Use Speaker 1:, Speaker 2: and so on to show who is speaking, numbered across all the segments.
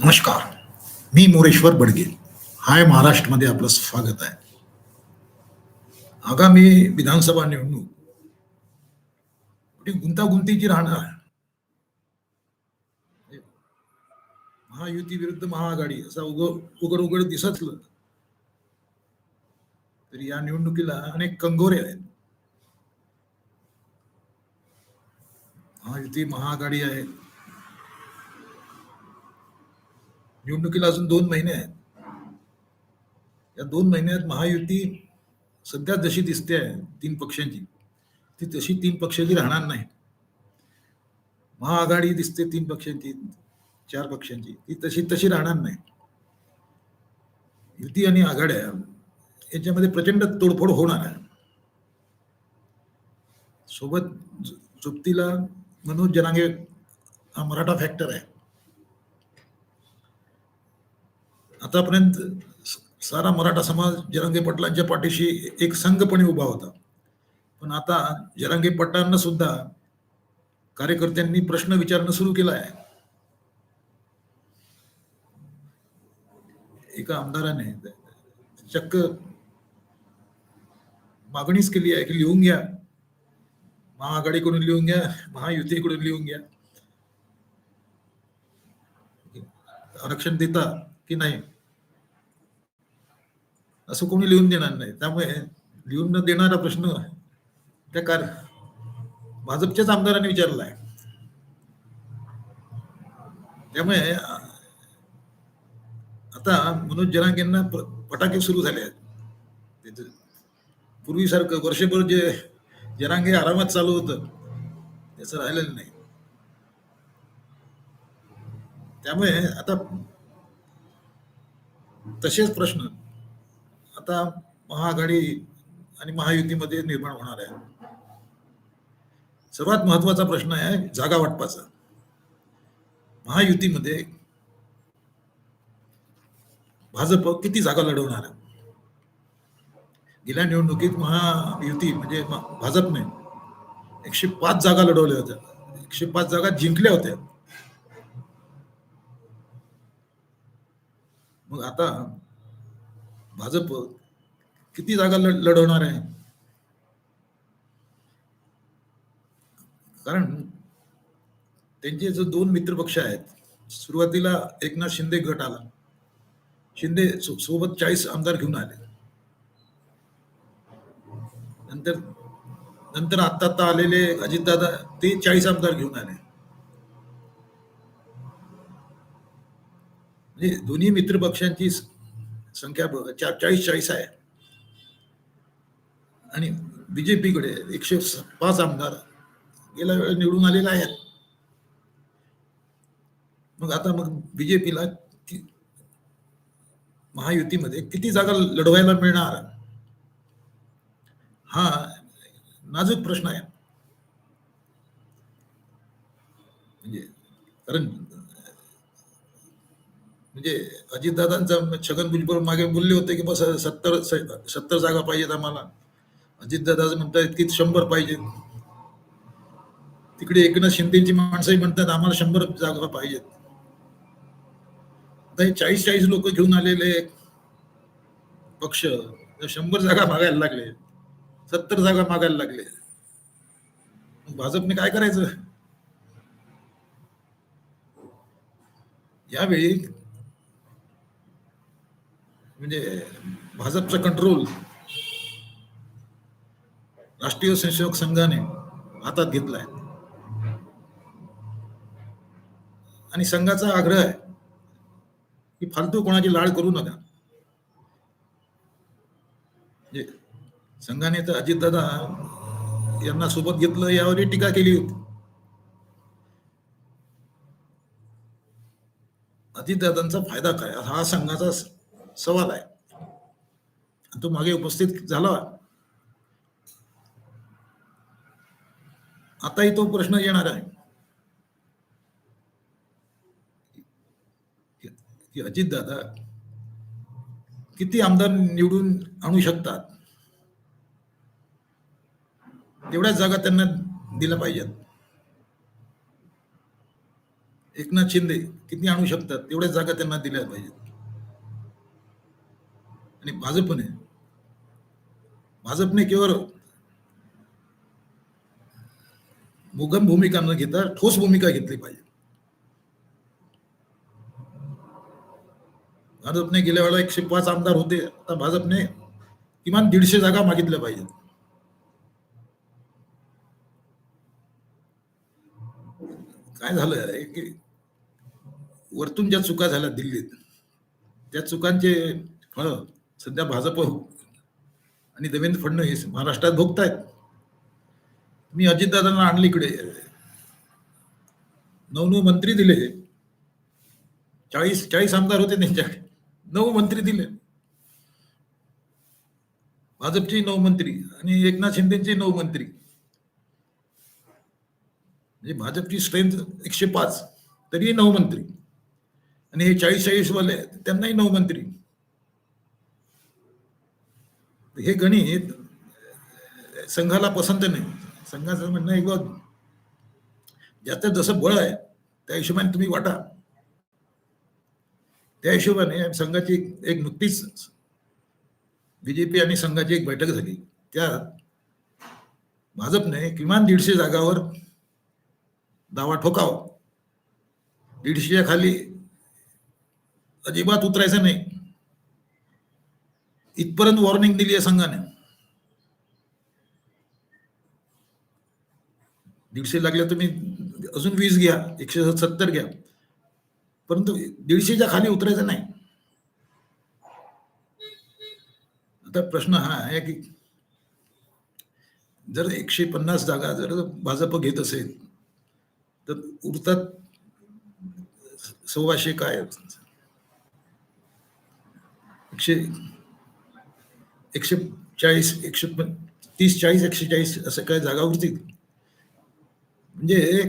Speaker 1: नमस्कार मी मोरेश्वर बडगे. हाय महाराष्ट्रमध्ये आपलं स्वागत आहे. आगामी विधानसभा निवडणूक कुठे गुंतागुंतीची राहणार आहे. महायुती विरुद्ध महाआघाडी असा उघड उघड उघड दिसतलं. तरी या निवडणुकीला अनेक कंगोरे आहेत. महायुती महाआघाडी आहे निवडणुकीला अजून दोन महिने आहेत. या दोन महिन्यात महायुती सध्या जशी दिसते आहे तीन पक्षांची ती तशी तीन पक्षाची राहणार नाही महाआघाडी दिसते तीन पक्षांची चार पक्षांची ती तशी तशी राहणार नाही. युती आणि आघाड्या याच्यामध्ये प्रचंड तोडफोड होणार आहे. सोबत ज- मनोज जनांगे हा मराठा फॅक्टर आहे. आतापर्यंत सारा मराठा समाज जरांगे पाटलांच्या पाठीशी एक संघपणे उभा होता. पण आता जरांगे पाटलांना सुद्धा कार्यकर्त्यांनी प्रश्न विचारणं सुरू केलं आहे एका आमदाराने चक्क मागणीच केली आहे की लिहून घ्या. महाआघाडीकडून लिहून घ्या महायुतीकडून लिहून घ्या. आरक्षण देता की नाही? असं कोणी लिहून देणार नाही. त्यामुळे लिहून न देणारा प्रश्न त्या कार भाजपच्याच आमदारांनी विचारला आहे त्यामुळे आता मनोज जरांगेंना यांना फटाके सुरू झाले आहेत. पूर्वीसारखं वर्षभर जे जरांगे आरामात चालू होतं त्याचं राहिलेलं नाही. त्यामुळे आता तसेच प्रश्न आता महाआघाडी आणि महायुतीमध्ये निर्माण होणार आहे. सर्वात महत्त्वाचा प्रश्न आहे जागा वाटपाचा. महायुतीमध्ये भाजप किती जागा लढवणार आहे? गेल्या निवडणुकीत महायुती म्हणजे भाजपने एकशे पाच जागा लढवल्या होत्या. एकशे पाच जागा जिंकल्या होत्या. मग आता भाजप किती जागा लढवणार आहे? कारण त्यांचे जे दोन मित्रपक्ष आहेत सुरुवातीला एकनाथ शिंदे गट आला. शिंदे सो- सोबत चाळीस आमदार घेऊन आले. नंतर नंतर आता आत्ता आलेले अजितदादा ते चाळीस आमदार घेऊन आले. म्हणजे दोन्ही मित्रपक्षांची संख्या चाळीस चाळीस आहे. आणि बीजेपीकडे एकशे पाच आमदार गेल्या वेळेला निवडून आलेले आहेत. मग आता मग बीजेपीला महायुतीमध्ये किती जागा लढवायला मिळणार? हा नाजूक प्रश्न आहे. म्हणजे कारण म्हणजे अजितदादांचा छगन भुजबळ मागे बोलले होते की बस सत्तर सत्तर जागा पाहिजेत आम्हाला. अजितदादा म्हणतात की शंभर पाहिजेत. तिकडे एकनाथ शिंदेची माणसंही म्हणतात आम्हाला शंभर जागा पाहिजेत. आता हे चाळीस चाळीस लोक घेऊन आलेले पक्ष शंभर जागा मागायला लागले. सत्तर जागा मागायला लागले. भाजपने काय करायचं? यावेळी म्हणजे भाजपचा कंट्रोल राष्ट्रीय स्वयंसेवक संघाने हातात घेतलाय आणि संघाचा आग्रह आहे की फालतू कोणाची लाळ करू नका. म्हणजे संघाने तर अजितदादा यांना सोबत घेतलं यावरही टीका केली होती. अजितदादांचा फायदा काय? हा संघाचा सवाल आहे. तो मागे उपस्थित झाला. आताही तो प्रश्न येणार आहे. की अजितदादा किती आमदार निवडून आणू शकतात? तेवढ्याच जागा त्यांना दिल्या पाहिजेत. एकनाथ शिंदे किती आणू शकतात? तेवढ्याच जागा त्यांना दिल्या पाहिजेत. आणि भाजपने भाजपने केवळ मुगम भूमिका न घेता ठोस भूमिका घेतली पाहिजे. भाजपने गेल्या वेळेला एकशे पाच आमदार होते आता भाजपने किमान दीडशे जागा मागितल्या पाहिजेत. काय झालं की वरतून ज्या चुका झाल्या दिल्लीत त्या चुकांचे फळ सध्या भाजप हो. आणि देवेंद्र फडणवीस महाराष्ट्रात भोगतायत. मी अजितदादांना आणले इकडे. नऊ नऊ मंत्री दिले. चाळीस चाळीस आमदार होते त्यांच्याकडे. नऊ मंत्री दिले. भाजपचे नऊ मंत्री आणि एकनाथ शिंदेचे नऊ मंत्री. म्हणजे भाजपची स्ट्रेंथ एकशे पाच तरी नऊ मंत्री. आणि हे चाळीस चाळीस वाले त्यांनाही नऊ मंत्री. हे गणित संघाला पसंत नाही. संघाचं म्हणणं एक बघ. ज्याचं जसं बळ आहे त्या हिशोबाने तुम्ही वाटा. त्या हिशोबाने संघाची एक- एक नुकतीच बीजेपी आणि संघाची एक बैठक झाली. त्यात भाजपने किमान दीडशे जागावर दावा ठोकावा. दीडशेच्या खाली अजिबात उतरायचं नाही. इथपर्यंत वॉर्निंग दिली आहे संघाने. दीडशे लागल्या तुम्ही अजून वीस घ्या एकशे सत्तर घ्या. परंतु दीडशेच्या खाली उतरायचं नाही. आता प्रश्न हा आहे की जर एकशे पन्नास जागा जर भाजप घेत असेल तर उरतात सव्वाशे काय? एकशे एकशे चाळीस एकशे तीस चाळीस एकशे चाळीस असं काय जागा उरतील? म्हणजे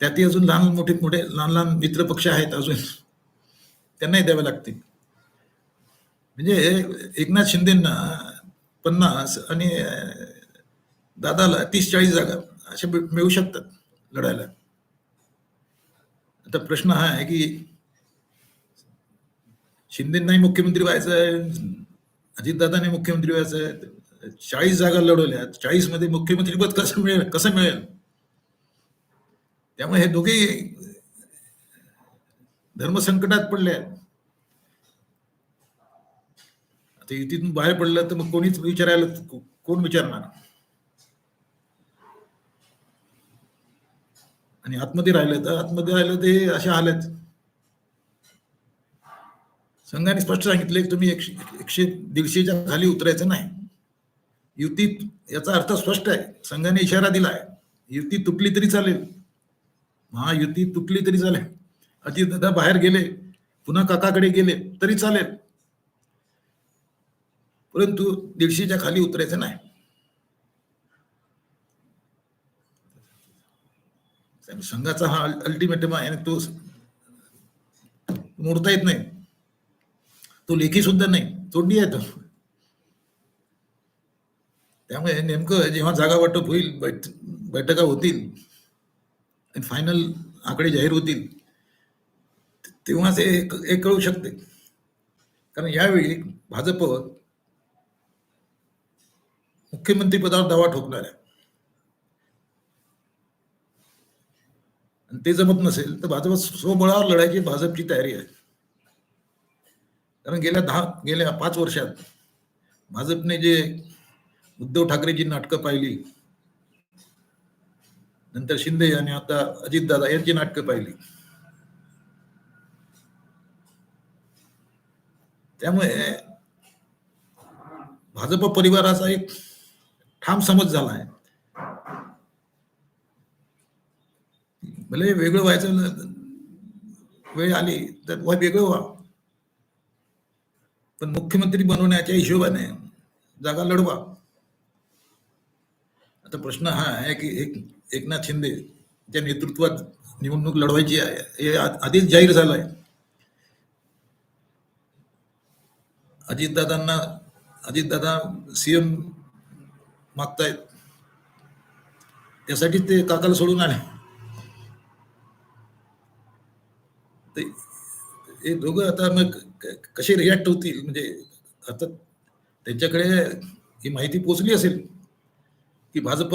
Speaker 1: त्यातही अजून लहान मोठे मोठे लहान लहान मित्र पक्ष आहेत अजून. त्यांनाही द्यावे लागतील. म्हणजे एकनाथ शिंदेना पन्नास आणि दादाला तीस चाळीस जागा अशा मिळू शकतात लढायला. आता प्रश्न हा आहे की शिंदेनाही मुख्यमंत्री व्हायचं आहे अजितदादाने मुख्यमंत्री व्हायचं आहे चाळीस जागा लढवल्या चाळीसमध्ये मुख्यमंत्री पद कसं मिळेल कसं मिळेल? त्यामुळे हे दोघे धर्मसंकटात पडले आहेत. आता युतीतून बाहेर पडलं तर मग कोणीच विचारायला कोण विचारणार? आणि आतमध्ये राहिलं तर आतमध्ये राहिलं ते असे आलेत संघाने स्पष्ट सांगितले की तुम्ही एकशे एकशे दीडशेच्या खाली उतरायचं नाही. युतीत याचा अर्थ स्पष्ट आहे. संघाने इशारा दिला आहे युती तुटली तरी चालेल. महायुती तुटली तरी चालेल. अजितदादा बाहेर गेले. पुन्हा काकाकडे गेले. तरी चालेल. परंतु दीडशेच्या खाली उतरायचं नाही. संघाचा हा अल्टिमेटम आहे आणि तो मोडता येत नाही. तो लेखी सुद्धा नाही तोडणी आहे तो. त्यामुळे नेमकं जेव्हा जागा वाटप होईल बैठ बैठका होतील आणि फायनल आकडे जाहीर होतील तेव्हाच हे हे कळू शकते. कारण यावेळी भाजप मुख्यमंत्री पदावर दावा ठोकणार आहे आणि ते जमत नसेल तर भाजप स्वबळावर लढायची भाजपची तयारी आहे. कारण गेल्या दहा गेल्या पाच वर्षात भाजपने जे उद्धव ठाकरेची नाटकं पाहिली नंतर शिंदे आणि आता अजितदादा यांची नाटकं पाहिली. त्यामुळे भाजप परिवाराचा एक ठाम समज झाला आहे. भले वेगळं व्हायचं वेळ आली तर वेगळं व्हा. पण मुख्यमंत्री बनवण्याच्या हिशोबाने जागा लढवा. आता प्रश्न हा आहे की एक एकनाथ शिंदे ज्या नेतृत्वात निवडणूक लढवायची आहे हे आधीच जाहीर झालंय. अजितदादांना अजितदादा सीएम मागतायत. त्यासाठी ते काकाला सोडून आले ते हे दोघं आता मग कसे रिॲक्ट होतील? म्हणजे आता त्यांच्याकडे ही माहिती पोचली असेल की भाजप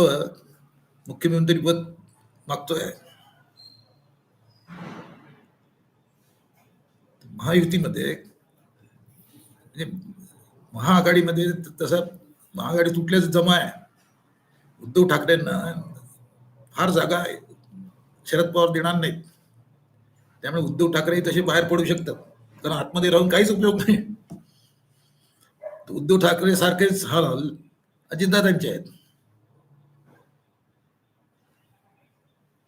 Speaker 1: मुख्यमंत्री पद मागतोय. महायुतीमध्ये म्हणजे महाआघाडीमध्ये तसा महाआघाडी तुटल्याच जमा आहे. उद्धव ठाकरेंना फार जागा आहे. शरद पवार देणार नाहीत. त्यामुळे उद्धव ठाकरे तसे बाहेर पडू शकतात. कारण आतमध्ये राहून काहीच उपयोग नाही. उद्धव ठाकरे सारखेच हाल अजितदादांचे आहेत.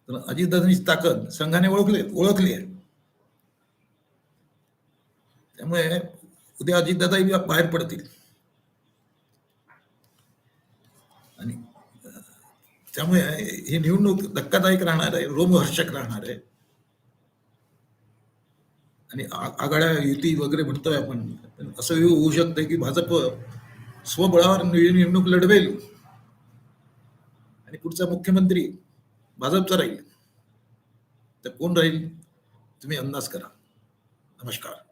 Speaker 1: तर अजितदादांची ताकद संघाने ओळखली ओळखली आहे. त्यामुळे उद्या अजितदादाही बाहेर पडतील. आणि त्यामुळे ही निवडणूक धक्कादायक राहणार आहे रोमहर्षक राहणार आहे. आणि आघाड्या युती वगैरे म्हणतोय आपण पण असं होऊ शकतं की भाजप स्वबळावर निवडणूक लढवेल. आणि पुढचा मुख्यमंत्री भाजपचा राहील. तर कोण राहील? तुम्ही अंदाज करा. नमस्कार.